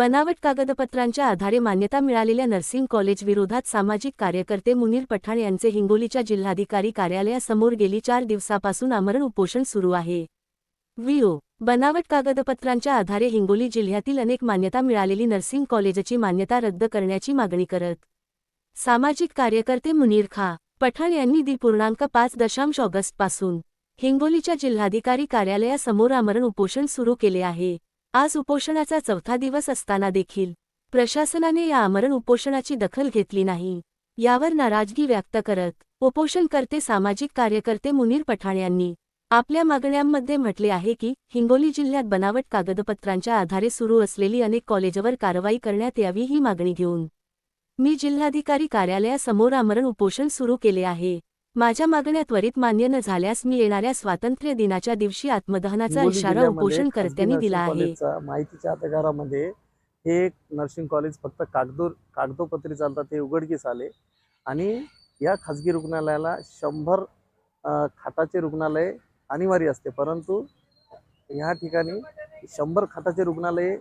बनावट कागदपत्रांच्या आधारे मान्यता मिळालेल्या नर्सिंग कॉलेज विरोधात सामाजिक कार्यकर्ते मुनीर पठाण यांचे हिंगोलीच्या जिल्हाधिकारी कार्यालयासमोर गेली चार दिवसापासून आमरण उपोषण सुरू आहे. व्हिओ. बनावट कागदपत्रांच्या आधारे हिंगोली जिल्ह्यातील अनेक मान्यता मिळालेली नर्सिंग कॉलेजची मान्यता रद्द करण्याची मागणी करत सामाजिक कार्यकर्ते मुनीर खा. पठाण यांनी दि पूर्णांक पाच दशांश ऑगस्टपासून हिंगोलीच्या जिल्हाधिकारी कार्यालयासमोर आमरण उपोषण सुरू केले आहे. आज उपोषणाचा चौथा दिवस असताना देखील प्रशासनाने या आमरण उपोषणाची दखल घेतली नाही. यावर नाराजगी व्यक्त करत उपोषणकर्ते सामाजिक कार्यकर्ते मुनीर पठाण यांनी आपल्या मागण्यांमध्ये म्हटले आहे की हिंगोली जिल्ह्यात बनावट कागदपत्रांच्या आधारे सुरू असलेली अनेक कॉलेजवर कारवाई करण्यात यावी ही मागणी घेऊन मी जिल्हाधिकारी कार्यालयासमोर आमरण उपोषण सुरू केले आहे. माझ्या मागण्या त्वरित मान्य न झाल्यास मी येणाऱ्या स्वातंत्र्य दिनाच्या दिवशी आत्मदहनाचा इशारा उपोषणकर्त्यांनी दिला आहे. माहितीच्या अधिकारामध्ये हे एक नर्सिंग कॉलेज फक्त कागदो कागदोपत्री चालतात ते उघडकीस आले. आणि या खाजगी रुग्णालयाला शंभर खाटाचे रुग्णालय अनिवार्य असते. परंतु ह्या ठिकाणी शंभर खाटाचे रुग्णालय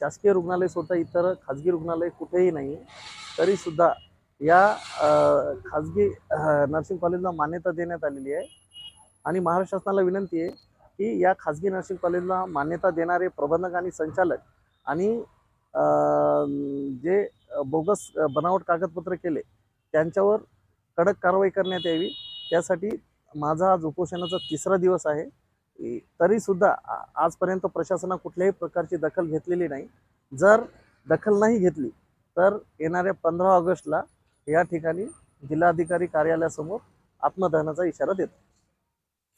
शासकीय रुग्णालय सोडता इतर खाजगी रुग्णालय कुठेही नाही तरीसुद्धा या खाजगी नर्सिंग कॉलेजला मान्यता देण्यात आलेली आहे. आणि महाराष्ट्र शासनाला विनंती आहे की या खाजगी नर्सिंग कॉलेजला मान्यता देणारे प्रबंधक आणि संचालक आणि जे बोगस बनावट कागदपत्र केले त्यांच्यावर कडक कारवाई करण्यात यावी. त्यासाठी माझा आज उपोषणाचा तिसरा दिवस आहे. तरीसुद्धा आजपर्यंत प्रशासना कुठल्याही प्रकारची दखल घेतलेली नाही. जर दखल नाही घेतली तर येणाऱ्या पंधरा ऑगस्टला या ठिकाणी जिल्हाधिकारी कार्यालयासमोर आत्मदहनाचा इशारा देतो.